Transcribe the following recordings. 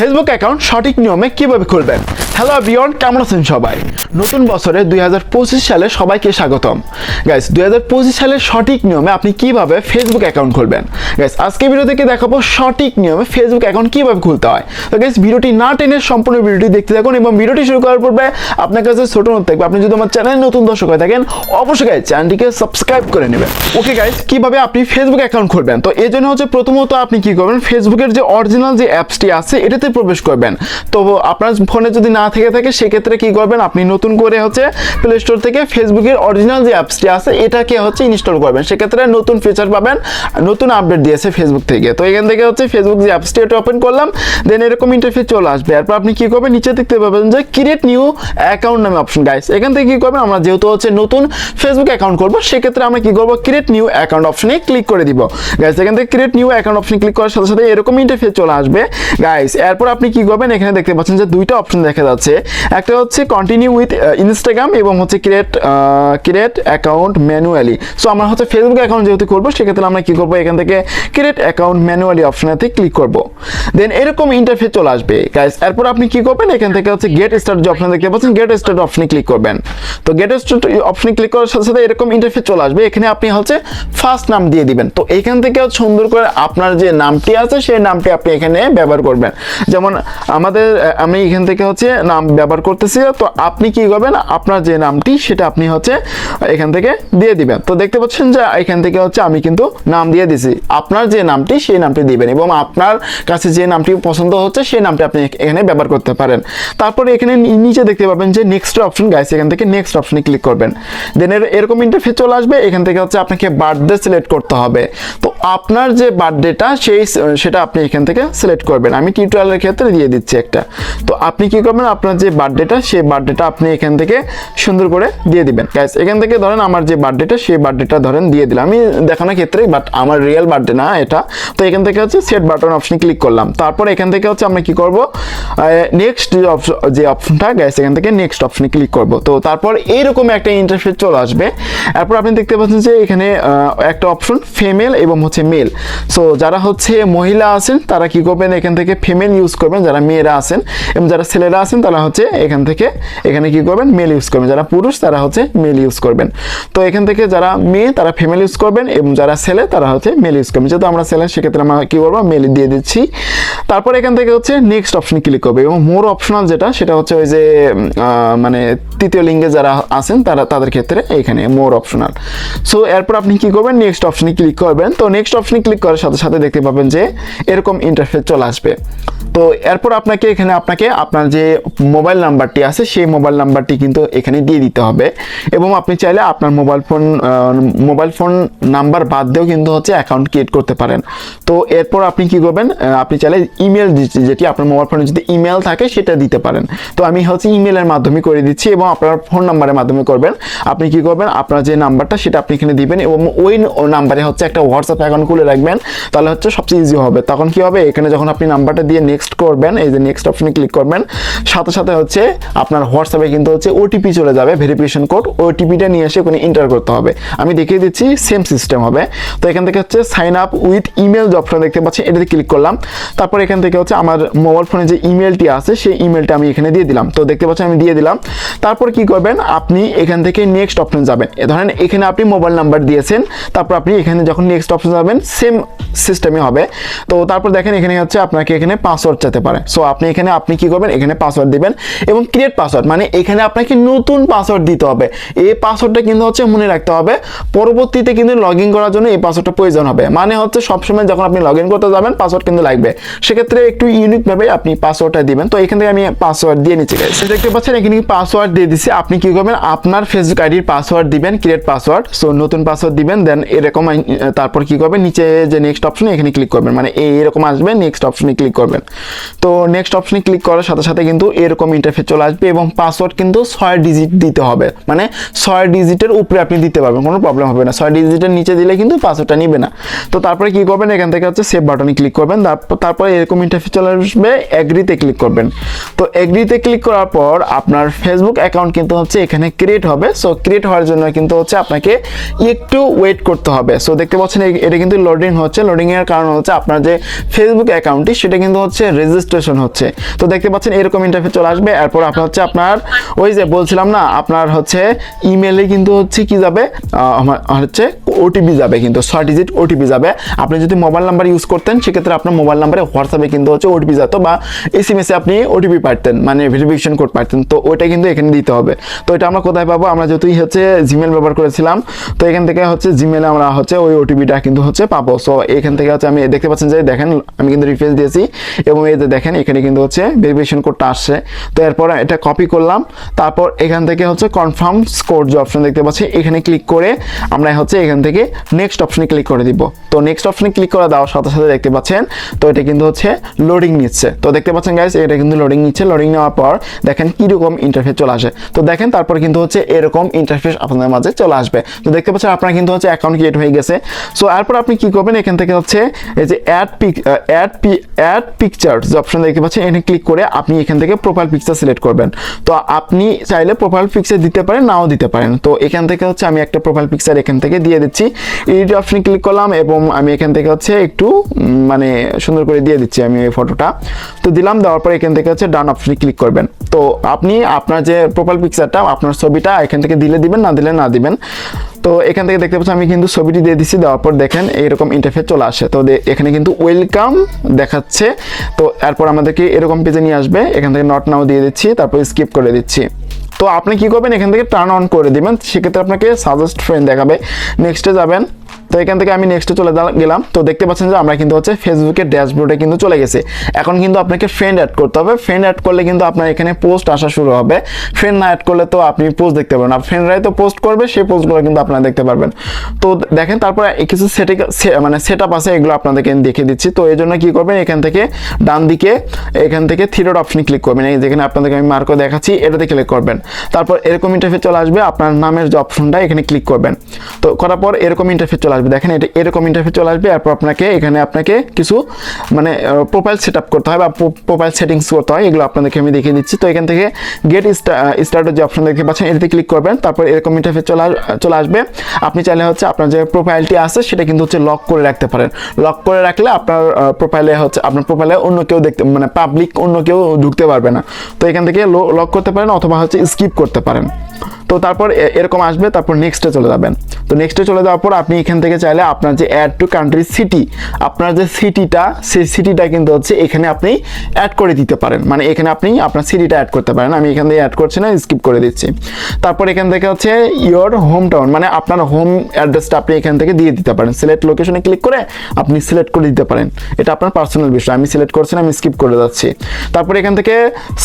Facebook account সঠিক নিয়মে কীভাবে খুলবেন? হ্যালো বিয়ন কেমন আছেন সবাই? নতুন বছরে দুই হাজার পঁচিশ সালে সবাইকে স্বাগতম। গাইস দুই সালের সঠিক নিয়মে আপনি কীভাবে ফেসবুক অ্যাকাউন্ট খুলবেন? গাইস আজকে ভিডিও থেকে দেখাবো সঠিক নিয়মে ফেসবুক অ্যাকাউন্ট কীভাবে খুলতে হয়। তো গাইস ভিডিওটি না টেনে সম্পূর্ণ ভিডিওটি দেখতে থাকুন এবং ভিডিওটি শুরু করার পূর্বে আপনার কাছে ছোট নোট থাকবে। আপনি যদি আমার চ্যানেল নতুন দর্শক হয়ে থাকেন, অবশ্যই গাইস চ্যানেলটিকে সাবস্ক্রাইব করে নেবেন। ওকে গাইস কীভাবে আপনি ফেসবুক অ্যাকাউন্ট খুলবেন? তো এই জন্য হচ্ছে প্রথমত আপনি কি করবেন? ফেসবুকের যে অরিজিনাল যে অ্যাপসটি আছে, এটাতে প্রবেশ করবেন। তো আপনার ফোনে যদি না থেকে থাকে, সেক্ষেত্রে কি করবেন? আপনি নতুন করে হচ্ছে প্লে স্টোর থেকে ফেসবুকের অরিজিনাল যে অ্যাপসটি আছে, এটাকে হচ্ছে ইনস্টল করবেন। সেক্ষেত্রে নতুন ফিচার পাবেন, নতুন আপডেট দিয়েছে ফেসবুক থেকে। তো এখান থেকে হচ্ছে ফেসবুক যে অ্যাপসটি এটা ওপেন করলাম দেন এরকম ইন্টারফেস চলে আসবে। এরপর আপনি কি করবেন? নিচে দেখতে পাবেন যে ক্রিয়েট নিউ অ্যাকাউন্ট নামে অপশন গাইস এখান থেকে কি করবেন? আমরা যেহেতু হচ্ছে নতুন ফেসবুক অ্যাকাউন্ট করব, সেক্ষেত্রে আমরা কি করব? ক্রিয়েট নিউ অ্যাকাউন্ট অপশনে ক্লিক করে দিব। গাইস এখান থেকে create new account option click করার সাথে সাথে এরকম ইন্টারফেস চলে আসবে। গাইস এরপর আপনি কি করবেন? এখানে দেখতে পাচ্ছেন যে দুইটা অপশন দেখা যাচ্ছে। একটা হচ্ছে কন্টিনিউ উইথ ইনস্টাগ্রাম এবং হচ্ছে create create account manually so আমরা হচ্ছে ফেসবুক অ্যাকাউন্ট যেহেতু করব, সেক্ষেত্রে আমরা কি করব? এখান থেকে ক্রিয়েট অ্যাকাউন্ট ম্যানুয়ালি অপশনেতে ক্লিক করব। দেন এরকম ইন্টারফেস চলে আসবে। গাইস এরপর আপনি কি করবেন? এখান থেকে হচ্ছে গেট স্টার্ট যে অপশন দেখতে পাচ্ছেন। গেট স্টার্ট অপশনে ক্লিক করবেন। তো গেট স্টার্ট অপশনে ক্লিক করার সাথে সাথে এরকম ইন্টারফেস চলে আসবে। এখানে আপনি হচ্ছে ফার্স্ট নাম দিয়ে দিবেন। তো এখান থেকে সুন্দর করে আপনার যে নামটি আছে, সেই নামটি আপনি এখানে ব্যবহার করবেন। যেমন, আমাদের আমি এখান থেকে হচ্ছে নাম ব্যবহার করতেছি, তো আপনি কি করবেন? আপনার যে নামটি, সেটা আপনি হচ্ছে এখান থেকে দিয়ে দিবেন। তো দেখতে পাচ্ছেন যে, এখান থেকে হচ্ছে আমি কিন্তু নাম দিয়ে দিছি। আপনার যে নামটি, সেই নামটি দিবেন এবং আপনার কাছে যে নামটি পছন্দ হচ্ছে, সেই নামটি আপনি এখানে ব্যবহার করতে পারেন। তারপরে এখানে নিচে দেখতে পাবেন যে নেক্সট অপশন গাইস এখান থেকে নেক্সট অপশনে ক্লিক করবেন। দেন এরকম ইন্টারফেস চলে আসবে, এখান থেকে হচ্ছে আপনাকে বার্থডে সিলেক্ট করতে হবে। তো আপনার যে বার্থডেটা সেই, সেটা আপনি এখান থেকে সিলেক্ট করবেন। আমি টিউটোরিয়ালের ক্ষেত্রে দিয়ে দিচ্ছি একটা। তো আপনি কি করবেন? আপনার যে বার্থডেটা সেই বার্থডেটা আপনি এখান থেকে সুন্দর করে দিয়ে দিবেন। গাইস এখান থেকে ধরেন আমার যে বার্থডেটা সেই বার্থডেটা ধরেন দিয়ে দিলাম। আমি দেখানোর ক্ষেত্রে বাট আমার রিয়েল বার্থডে না এটা। তো এখান থেকে হচ্ছে সেট বাটন অপশনে ক্লিক করলাম। তারপর এখান থেকে হচ্ছে আমরা কি করব? নেক্সট যে অপশনটা গাইস এখান থেকে নেক্সট অপশনে ক্লিক করব। তো তারপর এইরকম একটা ইন্টারফেস চলে আসবে। এরপর আপনি দেখতে পাচ্ছেন যে এখানে একটা অপশন ফিমেল এবং হচ্ছে মেল সো যারা হচ্ছে মহিলা আছেন, তারা কি করবেন? এখান থেকে ফিমেল ইউজ করবেন যারা মেয়েরা আছেন এবং যারা ছেলেরা আছেন তারা হচ্ছে এখান থেকে, এখানে কি করবেন? মেল ইউজ করবেন। যারা পুরুষ, তারা হচ্ছে মেল ইউজ করবেন। তো এখান থেকে যারা মেয়ে, তারা ফিমেল ইউজ করবেন এবং যারা ছেলে, তারা হচ্ছে মেল ইউজ করবেন। যেহেতু আমরা ছেলে, সেক্ষেত্রে আমরা কি করব মেল দিয়ে দিচ্ছি। তারপর এখান থেকে হচ্ছে নেক্সট অপশন ক্লিক করবে। এবং মোর অপশনাল যেটা, সেটা হচ্ছে ওই যে মানে তৃতীয় লিঙ্গে যারা আছেন, তারা, তাদের ক্ষেত্রে এখানে মোর অপশনাল সো এরপর আপনি কি করবেন? নেক্সট অপশনে ক্লিক করবেন। তো নেক্সট অপশনে ক্লিক করার সাথে সাথে দেখতে পাবেন যে, এরকম ইন্টারফেস চলে আসবে। তো এরপর আপনাকে এখানে আপনাকে আপনার যে মোবাইল নাম্বারটি আছে, সেই মোবাইল নাম্বারটি কিন্তু এখানে দিয়ে দিতে হবে। এবং আপনি চাইলে আপনার mobile phone mobile phone number বাদ দিয়েও কিন্তু হচ্ছে অ্যাকাউন্ট ক্রিয়েট করতে পারেন। তো এরপর আপনি কি করবেন আপনি চাইলে ইমেল যেটি আপনার মোবাইল ফোনে যদি ইমেল থাকে, সেটা দিতে পারেন। তো আমি হচ্ছে ইমেলের মাধ্যমে করে দিচ্ছি এবং আপনার ফোন নাম্বারের মাধ্যমে করবেন। আপনি কি করবেন, আপনার যে নাম্বারটা সেটা আপনি এখানে দিবেন এবং ওই নাম্বারে হচ্ছে একটা হোয়াটসঅ্যাপ অ্যাকাউন্ট খুলে রাখবেন। তাহলে হচ্ছে সবচেয়ে ইজি হবে। তখন কি হবে, এখানে যখন আপনি নাম্বারটা দিয়ে নেক্সট করবেন, এই যে নেক্সট অপশনে ক্লিক করবেন। সাথে সাথে হচ্ছে আপনার হোয়াটসঅ্যাপে কিন্তু হচ্ছে ওটিপি চলে যাবে ভেরিফিকেশন কোড ওটিপিটা নিয়ে এসে ওখানে এন্টার করতে হবে। আমি দেখিয়ে দিচ্ছি সেম সিস্টেম হবে। তো এখান থেকে হচ্ছে সাইন আপ উইথ ইমেল যে অপশন দেখতে পাচ্ছি এটাতে ক্লিক করলাম। তারপর এখান থেকে হচ্ছে আমার মোবাইল ফোনে যে ইমেলটি আছে, সেই ইমেলটা আমি এখানে দিয়ে দিলাম। তো দেখতে পাচ্ছেন, আমি দিয়ে দিলাম। তারপর কি করবেন, আপনি এখান থেকে নেক্সট অপশন যাবেন। ধরেন, এখানে আপনি মোবাইল নাম্বার দিয়েছেন, তারপর আপনি এখানে যখন নেক্সট অপশন যাবেন সেম সিস্টেমে হবে। তো তারপর দেখেন, এখানে হচ্ছে আপনাকে এখানে পাসওয়ার্ড চাইতে পারে। সো আপনি এখানে, আপনি কি করবেন? এখানে পাসওয়ার্ড দিবেন এবং ক্রিয়েট পাসওয়ার্ড মানে এখানে আপনাকে নতুন পাসওয়ার্ড দিতে হবে। এই পাসওয়ার্ডটা কিন্তু হচ্ছে মনে রাখতে হবে, পরবর্তীতে কিন্তু লগ ইন করার জন্য এই পাসওয়ার্ডটা প্রয়োজন হবে। মানে হচ্ছে সবসময় যখন আপনি লগ ইন করতে যাবেন পাসওয়ার্ড কিন্তু লাগবে। সেক্ষেত্রে একটু ইউনিক ভাবে আপনি পাসওয়ার্ডটা দিবেন। তো এখান থেকে আমি পাসওয়ার্ড দিয়ে নিচ্ছি। দেখতে পাচ্ছেন, এখানে পাসওয়ার্ড দিয়ে দিচ্ছি। আপনি কি করবেন? আপনার ফেসবুক আইডির পাসওয়ার্ড দিবেন ক্রিয়েট পাসওয়ার্ড সো নতুন পাসওয়ার্ড দিবেন দেন এরকম তারপর কি করবেন? নিচে যে নেক্সট অপশন এখানে ক্লিক করবেন। মানে এই এরকম আসবে নেক্সট অপশনে ক্লিক করবেন। তো নেক্সট অপশনে ক্লিক করার সাথে সাথে কিন্তু এরকম ইন্টারফেস চলে আসবে এবং পাসওয়ার্ড কিন্তু ছয় ডিজিট দিতে হবে। মানে ছয় ডিজিটের উপরে আপনি দিতে পারবেন, কোনো প্রবলেম হবে না। ছয় ডিজিটের নিচে দিলে কিন্তু পাসওয়ার্ডটা নিবে না। তো তারপরে কি করবেন? এখান থেকে হচ্ছে সেভ বাটনে ক্লিক করবেন। তারপর এরকম ইন্টারফেস চলে আসবে এগ্রিতে ক্লিক করবেন। তো এগ্রিতে ক্লিক করার পর আপনার ফেসবুক অ্যাকাউন্ট কিন্তু হচ্ছে এখানে ক্রিয়েট হবে। সো ক্রিয়েট হওয়ার জন্য কিন্তু হচ্ছে আপনাকে একটু ওয়েট করতে হবে। সো দেখতে পাচ্ছেন এটা কিন্তু লোডিং হচ্ছে। লোডিংয়ের কারণ হচ্ছে আপনার যে ফেসবুক অ্যাকাউন্টটি সেটা কিন্তু হচ্ছে রেজিস্ট্রেশন হচ্ছে। তো দেখতে পাচ্ছেন এরকম ইন্টারফেস চলে আসবে, এরপর আপনার হচ্ছে আপনার ওই যে বলছিলাম না, আপনার হচ্ছে ইমেলে কিন্তু হচ্ছে কি যাবে? আমার হচ্ছে ওটিপি যাবে কিন্তু, ছয় ডিজিট ওটিপি যাবে। আপনি যদি মোবাইল নাম্বার ইউজ করতেন, সেক্ষেত্রে আপনার মোবাইল নাম্বারে হোয়াটসঅ্যাপে কিন্তু হচ্ছে ওটিপি যেত বা এস এম আপনি ওটিপি পারতেন মানে ভেরিফিকেশন কোড পারতেন তো ওইটা কিন্তু এখানে দিতে হবে। তো এটা আমরা কোথায় পাবো? আমরা যেহেতু হচ্ছে জিমেল ব্যবহার করেছিলাম, তো এখান থেকে হচ্ছে জিমেলে আমরা হচ্ছে ওই ওটিপিটা কিন্তু হচ্ছে পাবো। সো এখান থেকে হচ্ছে আমি দেখতে পাচ্ছেন যে, দেখেন আমি কিন্তু রিফ্রেশ দিয়েছি এবং এই যে দেখেন, এখানে কিন্তু হচ্ছে ভেরিফিকেশন কোডটা আসছে। তো এরপর এটা কপি করলাম। তারপর এখান থেকে হচ্ছে কনফার্ম স্কোর যে অপশন দেখতে পাচ্ছি, এখানে ক্লিক করে আমরা হচ্ছে এখান থেকে নেক্সট অপশনে ক্লিক করে দিব। তো নেক্সট অপশনে ক্লিক করে দেওয়ার সাথে সাথে দেখতে পাচ্ছেন, তো এটা কিন্তু হচ্ছে লোডিং নিচ্ছে। তো দেখতে পাচ্ছেন গাইস এটা কিন্তু লোডিং নিচ্ছে। লোডিং নেওয়ার পর দেখেন কীরকম ইন্টারফেস চলে আসে। তো দেখেন, তারপর কিন্তু হচ্ছে এরকম ইন্টারফেস আপনাদের মাঝে চলে আসবে। তো দেখতে পাচ্ছেন, আপনার কিন্তু হচ্ছে অ্যাকাউন্ট ক্রিয়েট হয়ে গেছে। সো এরপর আপনি কি করবেন, এখান থেকে হচ্ছে এই যে add pic add P add picture যে অপশন দেখতে পাচ্ছেন, এখানে ক্লিক করে আপনি এখান থেকে প্রোফাইল পিকচার সিলেক্ট করবেন। তো আপনি চাইলে প্রোফাইল পিকচার দিতে পারেন, নাও দিতে পারেন। তো এখান থেকে হচ্ছে আমি একটা প্রোফাইল পিকচার এখান থেকে দিয়ে দিচ্ছি। এডিট অপশনে ক্লিক করলাম এবং আমি এখান থেকে হচ্ছে একটু মানে সুন্দর করে দিয়ে দিচ্ছি আমি এই ফটোটা তো দিলাম, দেওয়ার পর এখান থেকে হচ্ছে ডান অপশনে ক্লিক করবেন। তো আপনি আপনার যে প্রোফাইল পিকচারটা আপনার ছবিটা এখান থেকে দিলে দিবেন, না দিলে না দিবেন। তো এখান থেকে দেখতে পাচ্ছি আমি কিন্তু ছবিটি দিয়ে দিচ্ছি দেওয়ার পর দেখেন এইরকম ইন্টারফেস চলে আসে। তো এখানে কিন্তু ওয়েলকাম দেখাচ্ছে। তো এরপর আমাদেরকে এরকম পেজে নিয়ে আসবে। এখান থেকে নট নাও দিয়ে দিচ্ছি, তারপর স্কিপ করে দিচ্ছি। তো আপনি কি করবেন? এখান থেকে টার্ন অন করে দিবেন। সেক্ষেত্রে আপনাকে সাজেস্ট ফ্রেন্ড দেখাবে। নেক্সটে যাবেন। তো এখান থেকে আমি নেক্সটে চলে গেলাম। তো দেখতে পাচ্ছেন যে আমরা কিন্তু হচ্ছে ফেসবুকের ড্যাশবোর্ডে কিন্তু চলে গেছে। এখন কিন্তু আপনাকে ফ্রেন্ড অ্যাড করতে হবে। ফ্রেন্ড অ্যাড করলে কিন্তু আপনার এখানে পোস্ট আসা শুরু হবে। ফ্রেন্ড না অ্যাড করলে তো আপনি পোস্ট দেখতে পারবেন আর ফ্রেন্ডরাই তো পোস্ট করবে, সেই পোস্টগুলো কিন্তু আপনারা দেখতে পারবেন। তো দেখেন, তারপরে কিছু সেটিং মানে সেট আপ আছে, এগুলো আপনাদেরকে দেখিয়ে দিচ্ছি। তো এই জন্য কি করবেন, এখান থেকে ডান দিকে, এখান থেকে থ্রিডট অপশনে ক্লিক করবেন। এই যেখানে আপনাদেরকে আমি মার্কও দেখাচ্ছি, এটাতে ক্লিক করবেন। তারপর এরকম ইন্টারফেস চলে আসবে, আপনার নামের যে অপশনটা এখানে ক্লিক করবেন। তো করার পর এরকম ইন্টারফেস চলে আসবে। দেখেন, এটা এরকম ইন্টারফেস চলে আসবে। এরপর আপনাকে এখানে আপনাকে কিছু মানে প্রোফাইল সেট আপ করতে হয় বা প্রোফাইল সেটিংস করতে হয়। এগুলো আপনাদেরকে আমি দেখিয়ে দিচ্ছি। তো এখান থেকে গেট স্টার্টের যে অপশন দেখতে পাচ্ছেন, এটাতে ক্লিক করবেন। তারপর এরকম ইন্টারফেস চলে চলে আসবে। আপনি চাইলে হচ্ছে আপনার যে প্রোফাইলটি আছে, সেটা কিন্তু হচ্ছে লক করে রাখতে পারেন। লক করে রাখলে আপনার প্রোফাইলে হচ্ছে, আপনার প্রোফাইলে অন্য কেউ দেখতে মানে পাবলিক অন্য কেউ ঢুকতে পারবে না। তো এখান থেকে লক করতে পারেন অথবা হচ্ছে স্কিপ করতে পারেন। তো তারপর এরকম আসবে, তারপর নেক্সটে চলে যাবেন। তো নেক্সটে চলে যাওয়ার পর আপনি এখান থেকে চাইলে আপনার যে অ্যাড টু কান্ট্রি সিটি আপনার যে সিটিটা সেই সিটিটা কিন্তু হচ্ছে এখানে আপনি অ্যাড করে দিতে পারেন। মানে এখানে আপনি আপনার সিটিটা অ্যাড করতে পারেন। আমি এখান থেকে অ্যাড করছি না স্কিপ করে দিচ্ছি। তারপর এখান থেকে হচ্ছে ইয়োর হোম টাউন মানে আপনার হোম অ্যাড্রেসটা আপনি এখান থেকে দিয়ে দিতে পারেন। সিলেক্ট লোকেশনে ক্লিক করে আপনি সিলেক্ট করে দিতে পারেন। এটা আপনার পার্সোনাল বিষয়, আমি সিলেক্ট করছি না, আমি স্কিপ করে যাচ্ছি। তারপর এখান থেকে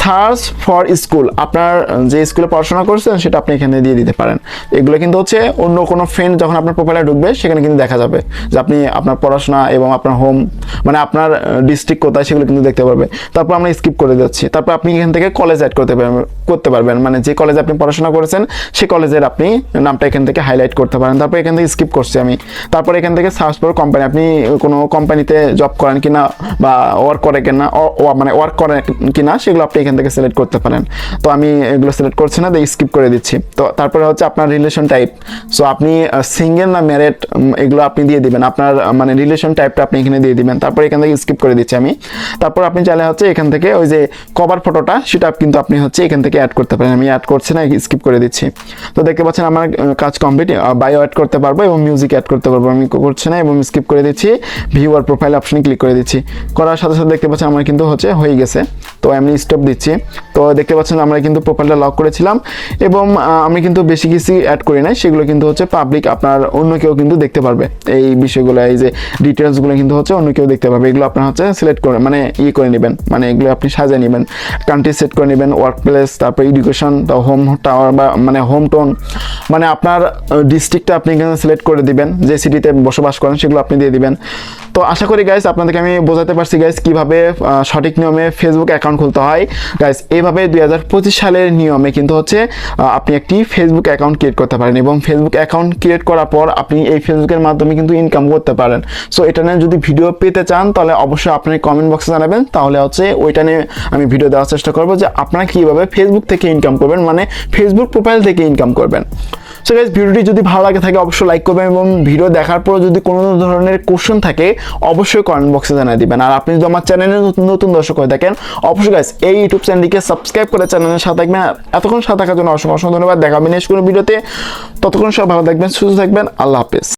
সার্চ ফর স্কুল আপনার যে স্কুলে পড়াশোনা করছেন, সেটা আপনি এখানে দিয়ে দিতে পারেন। এগুলো কিন্তু হচ্ছে অন্য কোনো ফ্রেন্ড যখন আপনার প্রোফাইলে ঢুকবে, সেখানে কিন্তু দেখা যাবে যে আপনি আপনার পড়াশোনা এবং আপনার হোম মানে আপনার ডিস্ট্রিক্ট কোথায় সেগুলো কিন্তু দেখতে পারবে। তারপর আমরা স্কিপ করে যাচ্ছি। তারপর আপনি এখান থেকে কলেজ অ্যাড করতে পারবেন করতে পারবেন। মানে যে কলেজে আপনি পড়াশোনা করেছেন সেই কলেজের আপনি নামটা এখান থেকে হাইলাইট করতে পারেন। তারপর এখান থেকে স্কিপ করছি আমি। তারপর এখান থেকে সার্চ ফর কোম্পানি আপনি কোনো কোম্পানিতে জব করেন কিনা বা ওয়ার্ক করে কিনা মানে ওয়ার্ক করেন কিনা, সেগুলো আপনি এখান থেকে সিলেক্ট করতে পারেন। তো আমি এগুলো সিলেক্ট করছি না, দিয়ে স্কিপ করে দিচ্ছি। তো তারপরে হচ্ছে আপনার রিলেশন টাইপ সো আপনি সিঙ্গেল না ম্যারেড এগুলো আপনি দিয়ে দিবেন। আপনার মানে রিলেশন টাইপটা আপনি এখানে দিয়ে দিবেন। তারপর এখান থেকে স্কিপ করে দিচ্ছি আমি। তারপর আপনি চাইলে হচ্ছে এখান থেকে ওই যে কভার ফটোটা সেটা কিন্তু আপনি হচ্ছে এখান থেকে অ্যাড করতে পারেন। আমি অ্যাড করছি না স্কিপ করে দিচ্ছি। তো দেখতে পাচ্ছেন আমার কাজ কমপ্লিট বায়ো অ্যাড করতে পারব এবং মিউজিক অ্যাড করতে পারব। আমি করছি না এবং স্কিপ করে দিচ্ছি। ভিউ আর প্রোফাইল অপশনে ক্লিক করে দিচ্ছি। করার সাথে সাথে দেখতে পাচ্ছেন আমার কিন্তু হচ্ছে হয়ে গেছে। তো আমি স্টপ দিচ্ছি। তো দেখতে পাচ্ছেন আমরা কিন্তু প্রোফাইলটা লক করেছিলাম এবং আমি কিন্তু বেশি কিছু অ্যাড করি নাই। সেগুলো কিন্তু হচ্ছে পাবলিক আপনার অন্য কেউ কিন্তু দেখতে পারবে। এই বিষয়গুলো, এই যে ডিটেলসগুলো কিন্তু হচ্ছে অন্য কেউ দেখতে পারবে। এগুলো আপনার হচ্ছে সিলেক্ট করে মানে ইয়ে করে নেবেন। মানে এগুলো আপনি সাজিয়ে নেবেন। কান্ট্রি সেট করে নেবেন ওয়ার্ক প্লেস তারপর এডুকেশন তো হোম টাওয়ার বা মানে হোম টোন মানে আপনার ডিস্ট্রিক্টটা আপনি এখানে সিলেক্ট করে দিবেন। যে সিটিতে বসবাস করেন, সেগুলো আপনি দিয়ে দিবেন। তো আশা করি গাইস আপনাদেরকে আমি বোঝাতে পারছি গাইস কীভাবে সঠিক নিয়মে ফেসবুক অ্যাকাউন্ট খুলতে হয়। গাইস এইভাবে দুই হাজার পঁচিশ সালের নিয়মে কিন্তু হচ্ছে আপনি একটি ফেসবুক অ্যাকাউন্ট ক্রিয়েট করতে পারেন এবং ফেসবুক অ্যাকাউন্ট ক্রিয়েট করার পর আপনি এই ফেসবুকের মাধ্যমে কিন্তু ইনকাম করতে পারেন। সো এটা নিয়ে যদি ভিডিও পেতে চান, তাহলে অবশ্যই আপনি কমেন্ট বক্সে জানাবেন। তাহলে হচ্ছে ওইটা নিয়ে আমি ভিডিও দেওয়ার চেষ্টা করব যে আপনারা কীভাবে ফেসবুক থেকে ইনকাম করবেন মানে ফেসবুক প্রোফাইল থেকে ইনকাম করবেন। সো গাইজ ভিডিওটি যদি ভালো লাগে থাকে, অবশ্যই লাইক করবেন এবং ভিডিও দেখার পর যদি কোনো ধরনের কোশ্চেন থাকে, অবশ্যই কমেন্ট বক্সে জানিয়ে দিবেন। আর আপনি যদি আমার চ্যানেলে নতুন নতুন দর্শক হয়ে থাকেন, অবশ্যই গাইজ এই ইউটিউব চ্যানেলটিকে সাবস্ক্রাইব করে চ্যানেলের সাথে থাকবেন। এতক্ষণ সাথে থাকার জন্য অসংখ্য অসংখ্য ধন্যবাদ। দেখাবেন নেক্সট কোনো ভিডিওতে। ততক্ষণ সব ভালো থাকবেন, সুস্থ থাকবেন। আল্লাহ হাফেজ।